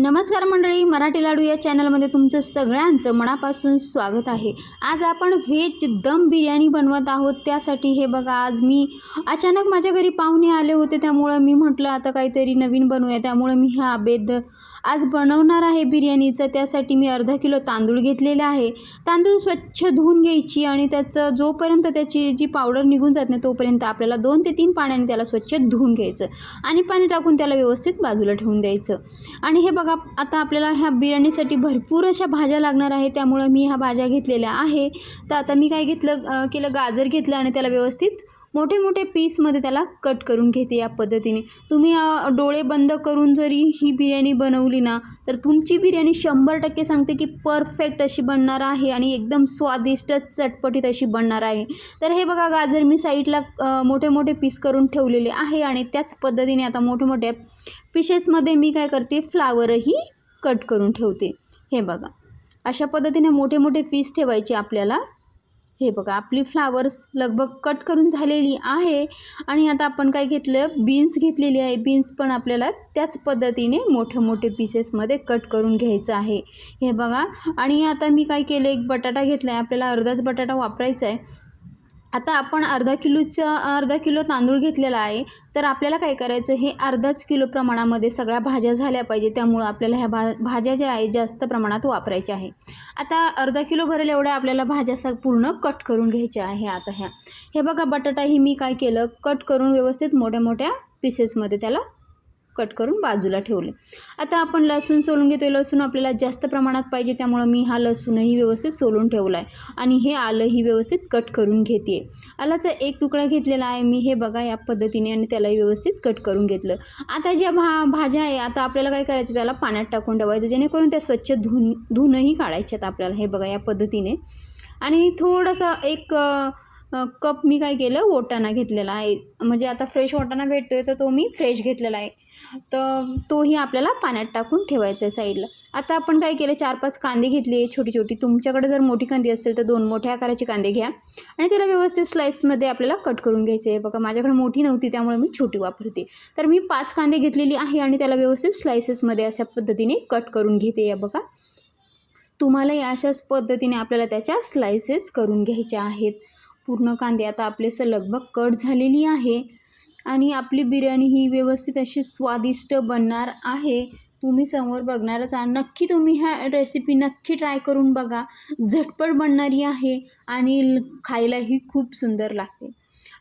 नमस्कार मंडळी मराठी लाडू या चॅनलमध्ये तुमचं सगळ्यांचं मनापासून स्वागत आहे. आज आपण व्हेज दम बिर्याणी बनवत आहोत. त्यासाठी हे बघा आज मी अचानक माझ्या घरी पाहुणे आले होते. त्यामुळं मी म्हटलं आता काहीतरी नवीन बनवूया. त्यामुळं मी हा बेद आज बनवणार आहे बिर्याणीचं. त्यासाठी मी अर्धा किलो तांदूळ घेतलेले आहे. तांदूळ स्वच्छ धुवून घ्यायची आणि त्याचं जोपर्यंत त्याची जी पावडर निघून जात नाही तोपर्यंत आपल्याला दोन ते तीन पाण्याने त्याला स्वच्छ धुवून घ्यायचं आणि पाणी टाकून त्याला व्यवस्थित बाजूला ठेवून द्यायचं. आणि हे बघा आता आपल्याला ह्या बिर्याणीसाठी भरपूर अशा भाज्या लागणार आहे त्यामुळं मी ह्या भाज्या घेतलेल्या आहे. तर आता मी काय घेतलं केलं गाजर घेतलं आणि त्याला व्यवस्थित मोठे मोठे पीसमध्ये त्याला कट करून घेते या पद्धतीने. तुम्ही डोळे बंद करून जरी ही बिर्याणी बनवली ना तर तुमची बिर्याणी शंभर टक्के सांगते की परफेक्ट अशी बनणार आहे आणि एकदम स्वादिष्ट चटपटीत अशी बनणार आहे. तर हे बघा गाजर मी साईडला मोठे मोठे पीस करून ठेवलेले आहे आणि त्याच पद्धतीने आता मोठे मोठे पिशेसमध्ये मी काय करते फ्लावरही कट करून ठेवते. हे बघा अशा पद्धतीने मोठे मोठे पीस ठेवायचे आपल्याला. हे बघा आपली फ्लावर्स लगभग कट करून झालेली आहे. आणि आता आपण काय घेतलं? बीन्स घेतलेली आहे. बीन्स पण आपल्याला त्याच पद्धतीने मोठे मोठे पीसेसमध्ये कट करून घ्यायचं आहे. हे बघा. आणि आता मी काय केलं? एक बटाटा घेतला आहे आपल्याला अर्धाच बटाटा वापरायचा आहे. आता आपण अर्धा किलोचा अर्धा किलो तांदूळ घेतलेला आहे. तर आपल्याला काय करायचं? हे अर्धाच किलो प्रमाणामध्ये सगळ्या भाज्या झाल्या पाहिजे. त्यामुळं आपल्याला ह्या भा भाज्या ज्या आहे जास्त प्रमाणात वापरायच्या आहे. आता अर्धा किलो भरेल एवढ्या आपल्याला भाज्या सग पूर्ण कट करून घ्यायच्या आहे आता ह्या. हे बघा बटाटा ही मी काय केलं? कट करून व्यवस्थित मोठ्या मोठ्या पीसेसमध्ये त्याला कट करून बाजूला ठेवले. आता आपण लसूण सोलून घेतो लसूण आपल्याला जास्त प्रमाणात पाहिजे त्यामुळं मी हा लसूणही व्यवस्थित सोलून ठेवला आहे आणि हे आलंही व्यवस्थित कट करून घेते आलाचा एक तुकडा घेतलेला आहे. मी हे बघा या पद्धतीने आणि त्यालाही व्यवस्थित कट करून घेतलं. आता ज्या भा भाज्या आहे आता आपल्याला काय करायचं त्याला पाण्यात टाकून ठेवायचं जेणेकरून त्या स्वच्छ धुन धुणंही काढायच्यात आपल्याला. हे बघा या पद्धतीने. आणि थोडंसं एक कप मी काय केलं? ओटाणा घेतलेला आहे. म्हणजे आता फ्रेश ओटाणा भेटतो आहे तर तो मी फ्रेश घेतलेला आहे. तर तोही आपल्याला पाण्यात टाकून ठेवायचा आहे साईडला आता आपण काय केलं? चार पाच कांदे घेतले छोटी छोटी तुमच्याकडे जर मोठी कांदी असेल तर दोन मोठ्या आकाराचे कांदे घ्या. आणि त्याला व्यवस्थित स्लाईसमध्ये आपल्याला कट करून घ्यायचे आहे. बघा माझ्याकडे मोठी नव्हती त्यामुळे मी छोटी वापरते. तर मी पाच कांदे घेतलेली आहे आणि त्याला व्यवस्थित स्लायसेसमध्ये अशा पद्धतीने कट करून घेते या बघा. तुम्हालाही अशाच पद्धतीने आपल्याला त्याच्या स्लायसेस करून घ्यायच्या आहेत. पूर्ण कांदे आता आपले लगभग कट झालेली आहे. आणि आपली बिर्याणी ही व्यवस्थित अशी स्वादिष्ट बनणार आहे. तुम्ही समोर बघणारच आहात. नक्की तुम्ही ह्या रेसिपी नक्की ट्राय करून बघा. झटपट बनणारी आहे आणि खायलाही खूप सुंदर लागते.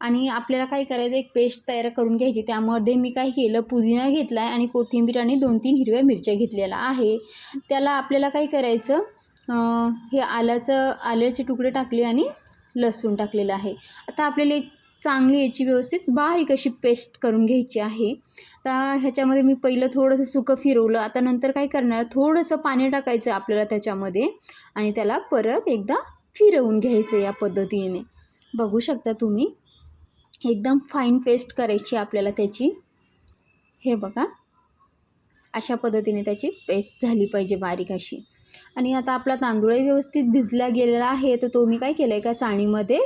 आणि आपल्याला काय करायचं एक पेस्ट तयार करून घ्यायची. त्यामध्ये मी काय केलं पुदिना घेतला आहे आणि कोथिंबीर आणि दोन तीन हिरव्या मिरच्या घेतलेल्या आहे. त्याला आपल्याला काय करायचं हे आल्याचं आल्याचे तुकडे टाकले आणि लसूण टाकलेलं आहे. आता आपल्याला एक चांगली याची व्यवस्थित बारीक अशी पेस्ट करून घ्यायची आहे. तर ह्याच्यामध्ये मी पहिलं थोडंसं सुकं फिरवलं. आता नंतर काय करणार? थोडंसं पाणी टाकायचं आपल्याला त्याच्यामध्ये आणि त्याला परत एकदा फिरवून घ्यायचं या पद्धतीने. बघू शकता तुम्ही. एकदम फाईन पेस्ट करायची आपल्याला त्याची. हे बघा. अशा पद्धतीने त्याची पेस्ट झाली पाहिजे बारीक अशी. आणि आता आपला तांदूळही व्यवस्थित भिजला गेलेला आहे तर तो मी काय केलं आहे का चाणीमध्ये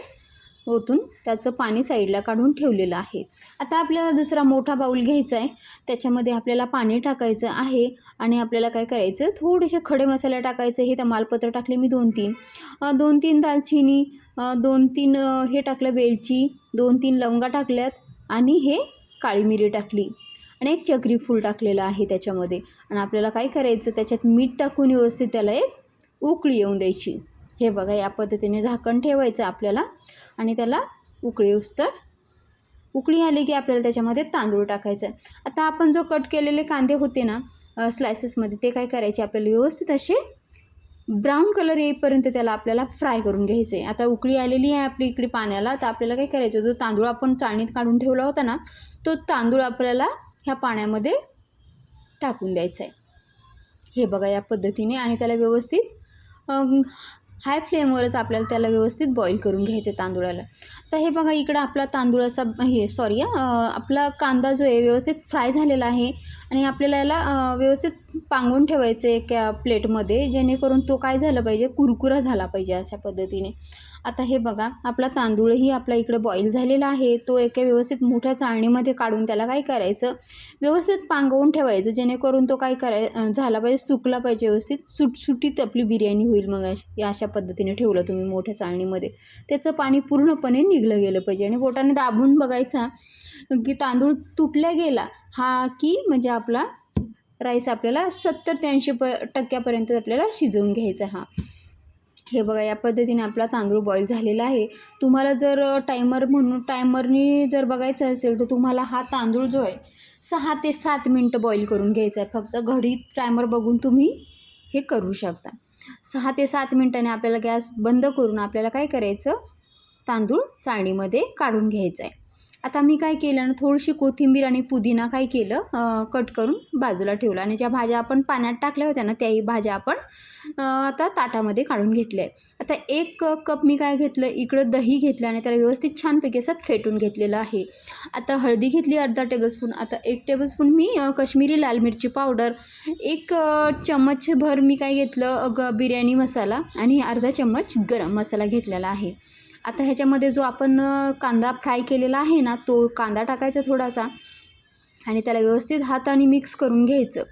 ओतून त्याचं पाणी साईडला काढून ठेवलेलं आहे. आता आपल्याला दुसरा मोठा बाऊल घ्यायचा आहे. त्याच्यामध्ये आपल्याला पाणी टाकायचं आहे आणि आपल्याला काय करायचं? थोडेसे खडे मसाले टाकायचे हे तमालपत्र टाकले मी दोन तीन दोन तीन दालचिनी दोन तीन हे टाकलं वेलची दोन तीन लवंगा टाकल्यात आणि हे काळी मिरी टाकली. आणि एक चक्री फूल टाकलेलं आहे त्याच्यामध्ये. आणि आपल्याला काय करायचं त्याच्यात मीठ टाकून व्यवस्थित त्याला एक उकळी येऊन द्यायची. हे बघा या पद्धतीने झाकण ठेवायचं आपल्याला. आणि त्याला उकळी उस्तर उकळी आली की आपल्याला त्याच्यामध्ये तांदूळ टाकायचं. आता आपण जो कट केलेले कांदे होते ना स्लायसेसमध्ये ते काय करायचे आपल्याला व्यवस्थित असे ब्राऊन कलर येईपर्यंत त्याला आपल्याला फ्राय करून घ्यायचं आहे आता उकळी आलेली आहे आपली इकडे पाण्याला तर आपल्याला काय करायचं जो तांदूळ आपण चाळणीत काढून ठेवला होता ना तो तांदूळ आपल्याला ह्या पाण्यामध्ये टाकून द्यायचं आहे. हे बघा या पद्धतीने आणि त्याला व्यवस्थित हाय फ्लेमवरच आपल्याला त्याला व्यवस्थित बॉईल करून घ्यायचं आहे तांदूळाला. तर हे बघा इकडं आपला तांदूळाचा हे सॉरी आपला कांदा जो आहे व्यवस्थित फ्राय झालेला आहे. आणि आपल्याला याला व्यवस्थित पांगून ठेवायचं आहे एका प्लेटमध्ये जेणेकरून तो काय झाला पाहिजे कुरकुरा झाला पाहिजे अशा पद्धतीने. आता हे बघा आपला तांदूळही आपला इकडे बॉईल झालेला आहे. तो एका व्यवस्थित मोठ्या चाळणीमध्ये काढून त्याला काय करायचं? व्यवस्थित पांगवून ठेवायचं जेणेकरून तो काय कराय झाला पाहिजे सुकला पाहिजे व्यवस्थित. सुटसुटीत आपली बिर्याणी होईल मग अशा पद्धतीने ठेवलं तुम्ही मोठ्या चाळणीमध्ये. त्याचं पाणी पूर्णपणे निघलं गेलं पाहिजे. आणि बोटाने दाबून बघायचा की तांदूळ तुटल्या गेला हा की म्हणजे आपला राईस आपल्याला सत्तर ते ऐंशी प टक्क्यापर्यंत आपल्याला शिजवून घ्यायचा हा. हे बघा या पद्धतीने आपला तांदूळ बॉईल झालेला आहे. तुम्हाला जर टायमर म्हणून टायमरनी जर बघायचं असेल तर तुम्हाला हा तांदूळ जो आहे सहा ते सात मिनटं बॉईल करून घ्यायचा आहे. फक्त घडीत टायमर बघून तुम्ही हे करू शकता. सहा ते सात मिनटाने आपल्याला गॅस बंद करून आपल्याला काय करायचं? तांदूळ चाळणीमध्ये काढून घ्यायचं आहे. आता मी काय केलं ना थोडीशी कोथिंबीर आणि पुदिना काय केलं कट करून बाजूला ठेवलं आणि ज्या भाज्या आपण पाण्यात टाकल्या होत्या ना त्याही भाज्या आपण आता ताटामध्ये काढून घेतल्या आहे आता एक कप मी काय घेतलं इकडं दही घेतलं आणि त्याला व्यवस्थित छानपैकी असं फेटून घेतलेलं आहे. आता हळदी घेतली अर्धा टेबलस्पून आता एक टेबलस्पून मी कश्मीरी लाल मिरची पावडर एक चम्मचभर मी काय घेतलं ग बिर्याणी मसाला आणि अर्धा चम्मच गरम मसाला घेतलेला आहे. आता ह्याच्यामध्ये जो आपण कांदा फ्राय केलेला आहे ना तो कांदा टाकायचा थोडासा आणि त्याला व्यवस्थित हाताने मिक्स करून घ्यायचं.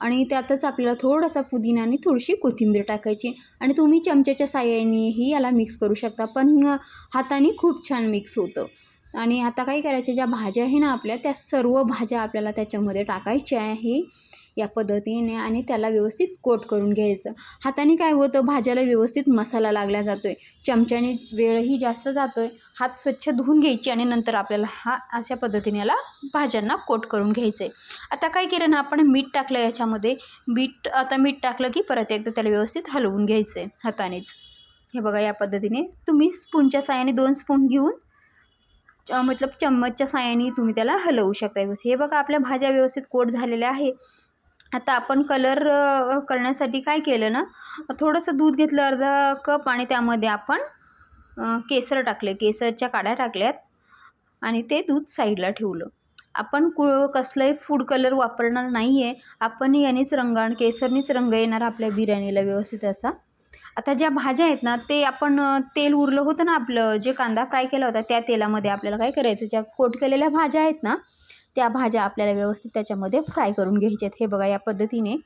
आणि त्यातच आपल्याला थोडासा पुदिना आणि थोडीशी कोथिंबीर टाकायची आणि तुम्ही चमच्याच्या साह्यानेही याला मिक्स करू शकता पण हाताने खूप छान मिक्स होतं. आणि आता काय करायचं ज्या भाज्या आहे ना आपल्या त्या सर्व भाज्या आपल्याला त्याच्यामध्ये टाकायच्या आहे. या पद्धतीने आणि त्याला व्यवस्थित कोट करून घ्यायचं. हाताने काय होतं? भाज्याला व्यवस्थित मसाला लागला जातो आहे चमच्याने वेळही जास्त जातो आहे हात स्वच्छ धुवून घ्यायची आणि नंतर आपल्याला हा अशा पद्धतीने याला भाज्यांना कोट करून घ्यायचं आहे आता काय केलं ना आपण मीठ टाकलं याच्यामध्ये. मीठ आता मीठ टाकलं की परत एकदा त्याला व्यवस्थित हलवून घ्यायचं आहे हातानेच. हे बघा या पद्धतीने तुम्ही स्पूनच्या साह्याने दोन स्पून घेऊन च- मतलब चम्मचच्या साह्याने तुम्ही त्याला हलवू शकता. हे बघा आपल्या भाज्या व्यवस्थित कोट झालेल्या आहे. आता आपण कलर करण्यासाठी काय केलं ना थोडंसं दूध घेतलं अर्धा कप आणि त्यामध्ये आपण केसर टाकले. केसरच्या काड्या टाकल्यात आणि ते दूध साईडला ठेवलं. आपण कु कसलंही फूड कलर वापरणार नाही आहे आपण यानेच रंग आणि केसरनीच रंग येणार आपल्या बिर्याणीला व्यवस्थित असा. आता ज्या भाज्या आहेत ना ते आपण तेल उरलं होतं ना आपलं जे कांदा फ्राय केला होता त्या तेलामध्ये आपल्याला काय करायचं? ज्या कोट केलेल्या भाज्या आहेत ना त्या भाज्या आपल्याला व्यवस्थित त्याच्यामध्ये फ्राय करून घ्यायच्या आहेत हे बघा या पद्धतीने.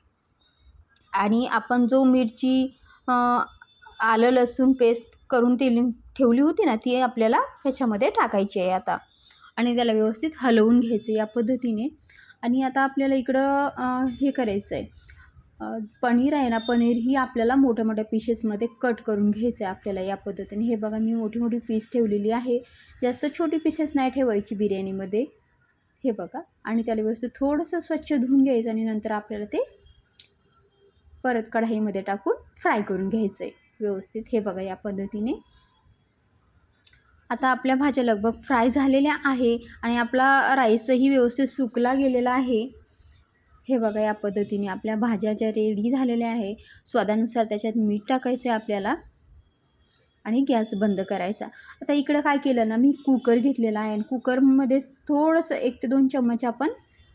आणि आपण जो मिरची आलं लसूण पेस्ट करून ते ठेवली होती ना ती आपल्याला ह्याच्यामध्ये टाकायची आहे आता. आणि त्याला व्यवस्थित हलवून घ्यायचं या पद्धतीने. आणि आता आपल्याला इकडं हे करायचं आहे पनीर आहे ना पनीर ही आपल्याला मोठ्या मोठ्या पीसेसमध्ये कट करून घ्यायचं आहे आपल्याला या पद्धतीने. हे बघा मी मोठी मोठी पीस ठेवलेली आहे. जास्त छोटी पीसेस नाही ठेवायची बिर्याणीमध्ये. हे बघा. आणि त्याला व्यवस्थित थोडंसं स्वच्छ धुवून घ्यायचं आणि नंतर आपल्याला ते परत कढाईमध्ये टाकून फ्राय करून घ्यायचं आहे व्यवस्थित. हे बघा या पद्धतीने. आता आपल्या भाज्या लगभग फ्राय झालेल्या आहे आणि आपला राईसही व्यवस्थित सुकला गेलेला आहे. हे बघा या पद्धतीने आपल्या भाज्या ज्या रेडी झालेल्या आहे स्वादानुसार त्याच्यात मीठ टाकायचं आहे आपल्याला आणि गॅस बंद करायचा. आता इकडं काय केलं ना मी कुकर घेतलेला आहे आणि कुकरमध्ये थोडंसं एक ते दोन चम्मच आपण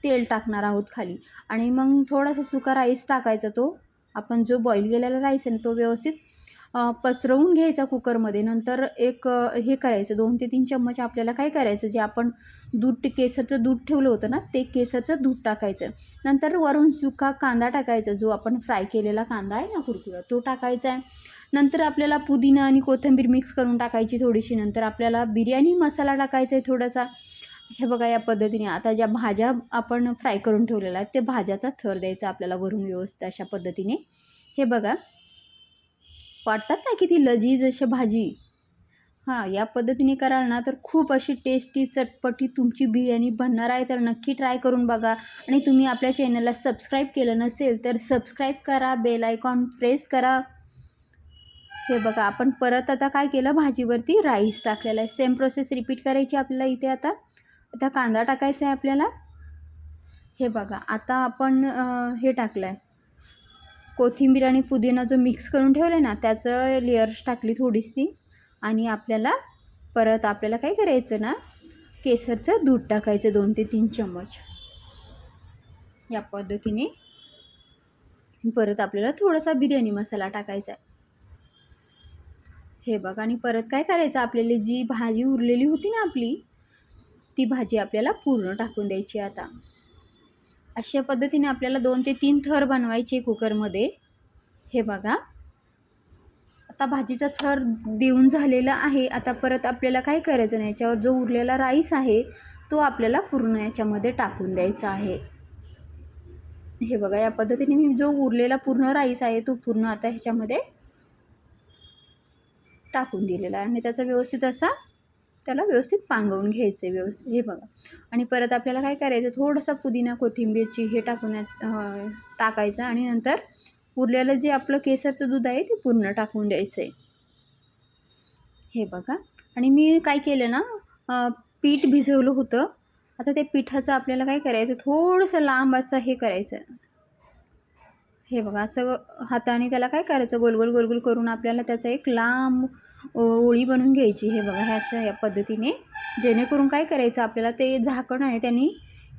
तेल टाकणार आहोत खाली. आणि मग थोडासा सुका राईस टाकायचा तो. आपण जो बॉईल केलेला राईस आहे ना तो व्यवस्थित पसरवून घ्यायचा कुकरमध्ये. नंतर एक हे करायचं दोन ते तीन चम्मच आपल्याला काय करायचं जे आपण दूध केसरचं दूध ठेवलं होतं ना ते केसरचं दूध टाकायचं. नंतर वरून सुका कांदा टाकायचा जो आपण फ्राय केलेला कांदा आहे ना कुरकुरा तो टाकायचा आहे. नंतर आपल्याला पुदिना आणि कोथिंबीर मिक्स करून टाकायची थोडीशी. नंतर आपल्याला बिर्याणी मसाला टाकायचा आहे थोडासा. हे बघा या पद्धतीने आता ज्या भाज्या आपण फ्राय करून ठेवलेल्या आहेत ते भाज्याचा थर द्यायचा आपल्याला वरून व्यवस्थित अशा पद्धतीने. हे बघा वाटतात ना किती लजीज अशा भाजी? हां या पद्धतीने कराल ना तर खूप अशी टेस्टी चटपटी तुमची बिर्याणी बनणार आहे. तर नक्की ट्राय करून बघा. आणि तुम्ही आपल्या चॅनलला सबस्क्राईब केलं नसेल तर सबस्क्राईब करा बेल आयकॉन प्रेस करा. हे बघा आपण परत आता काय केलं? भाजीवरती राईस टाकलेला आहे. सेम प्रोसेस रिपीट करायची आपल्याला इथे आता. आता कांदा टाकायचा आहे आपल्याला. हे बघा आता आपण हे टाकलं आहे कोथिंबीर आणि पुदिना जो मिक्स करून ठेवलं आहे ना त्याचं लेअर्स टाकली थोडीशी आणि आपल्याला परत आपल्याला काय करायचं ना केसरचं दूध टाकायचं दोन ते तीन चम्मच. या पद्धतीने. परत आपल्याला थोडासा बिर्याणी मसाला टाकायचा आहे. हे बघा आणि परत काय करायचं आपल्याला जी भाजी उरलेली होती ना आपली ती भाजी आपल्याला पूर्ण टाकून द्यायची आता. अशा पद्धतीने आपल्याला दोन ते तीन थर बनवायचे कुकरमध्ये. हे बघा. आता भाजीचा थर देऊन झालेला आहे. आता परत आपल्याला काय करायचं नाही? याच्यावर जो उरलेला राईस आहे तो आपल्याला पूर्ण याच्यामध्ये टाकून द्यायचा आहे. हे बघा या पद्धतीने मी जो उरलेला पूर्ण राईस आहे तो पूर्ण आता ह्याच्यामध्ये टाकून दिलेला आहे. आणि त्याचा व्यवस्थित असा त्याला व्यवस्थित पांगवून घ्यायचं आहे व्यवस्थित. हे बघा. आणि परत आपल्याला काय करायचं? थोडासा पुदिना कोथिंबीरची हे टाकून टाकायचं आणि नंतर उरलेलं जे आपलं केसरचं दूध आहे ते पूर्ण टाकून द्यायचं आहे हे बघा. आणि मी काय केलं ना पीठ भिजवलं होतं. आता ते पिठाचं आपल्याला काय करायचं? थोडंसं लांब असं हे करायचं. हे बघा. असं हाताने त्याला काय करायचं? गोलगोल गोलगोल करून आपल्याला त्याचा एक लांब ओळी बनवून घ्यायची. हे बघा ह्या अशा या पद्धतीने. जेणेकरून काय करायचं आपल्याला ते झाकण आहे त्यांनी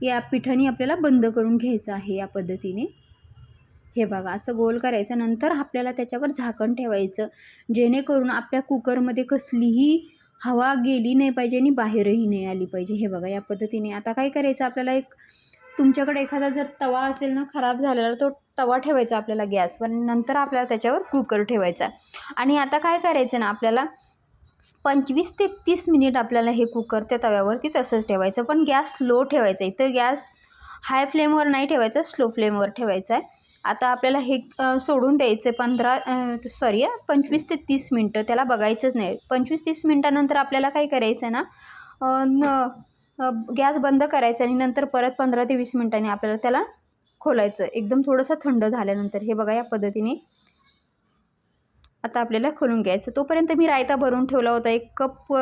या पिठाने आपल्याला बंद करून घ्यायचं आहे या पद्धतीने. हे बघा असं गोल करायचं. नंतर आपल्याला त्याच्यावर झाकण ठेवायचं. जेणेकरून आपल्या कुकरमध्ये कसलीही हवा गेली नाही पाहिजे आणि बाहेरही नाही आली पाहिजे. हे बघा या पद्धतीने. आता काय करायचं? आपल्याला एक तुमच्याकडे एखादा जर तवा असेल ना खराब झालेला तो तवा ठेवायचा आपल्याला गॅसवर नंतर आपल्याला त्याच्यावर कुकर ठेवायचा आणि आता काय करायचं ना आपल्याला पंचवीस ते तीस मिनिट आपल्याला हे कुकर त्या तव्यावरती तसंच ठेवायचं. पण गॅस स्लो ठेवायचा. इथं गॅस हाय फ्लेमवर नाही ठेवायचा स्लो फ्लेमवर ठेवायचा आहे. आता आपल्याला हे सोडून द्यायचं आहे पंधरा सॉरी पंचवीस ते तीस मिनटं. त्याला बघायचंच नाही. पंचवीस तीस मिनटानंतर आपल्याला काय करायचं आहे ना न गॅस बंद करायचा आणि नंतर परत पंधरा ते वीस मिनटांनी आपल्याला त्याला खोलायचं. एकदम थोडंसं थंड झाल्यानंतर. हे बघा या पद्धतीने आता आपल्याला खोलून घ्यायचं. तोपर्यंत मी रायता भरून ठेवला होता. एक कप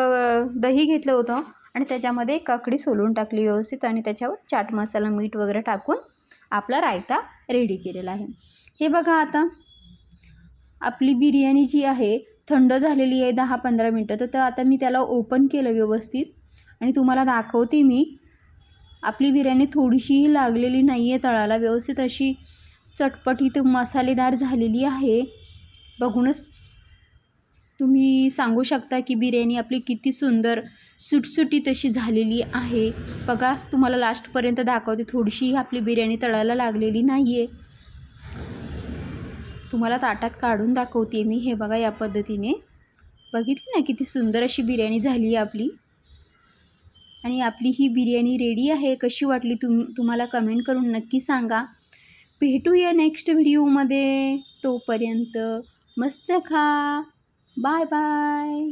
दही घेतलं होतं आणि त्याच्यामध्ये एक काकडी सोलून टाकली व्यवस्थित आणि त्याच्यावर चाट मसाला मीठ वगैरे टाकून आपला रायता रेडी केलेला आहे. हे बघा आता आपली बिर्याणी जी आहे थंड झालेली आहे दहा पंधरा मिनटं. तर तर आता मी त्याला ओपन केलं व्यवस्थित. आणि तुम्हाला दाखवते मी. आपली बिर्याणी थोडीशीही लागलेली नाही आहे तळाला. व्यवस्थित अशी चटपटीत मसालेदार झालेली आहे. बघूनच तुम्ही सांगू शकता की बिर्याणी आपली किती सुंदर सुटसुटीत अशी झालेली आहे. बघा तुम्हाला लास्टपर्यंत दाखवते. थोडीशी आपली बिर्याणी तळायला लागलेली नाही आहे तुम्हाला ताटात काढून दाखवते मी. हे बघा या पद्धतीने. बघितली ना किती सुंदर अशी बिर्याणी झाली आहे आपली. आणि आपली ही बिर्याणी रेडी आहे कशी वाटली तुम तुम्हाला कमेंट करून नक्की सांगा. भेटूया नेक्स्ट व्हिडिओमध्ये तोपर्यंत मस्त खा. Bye bye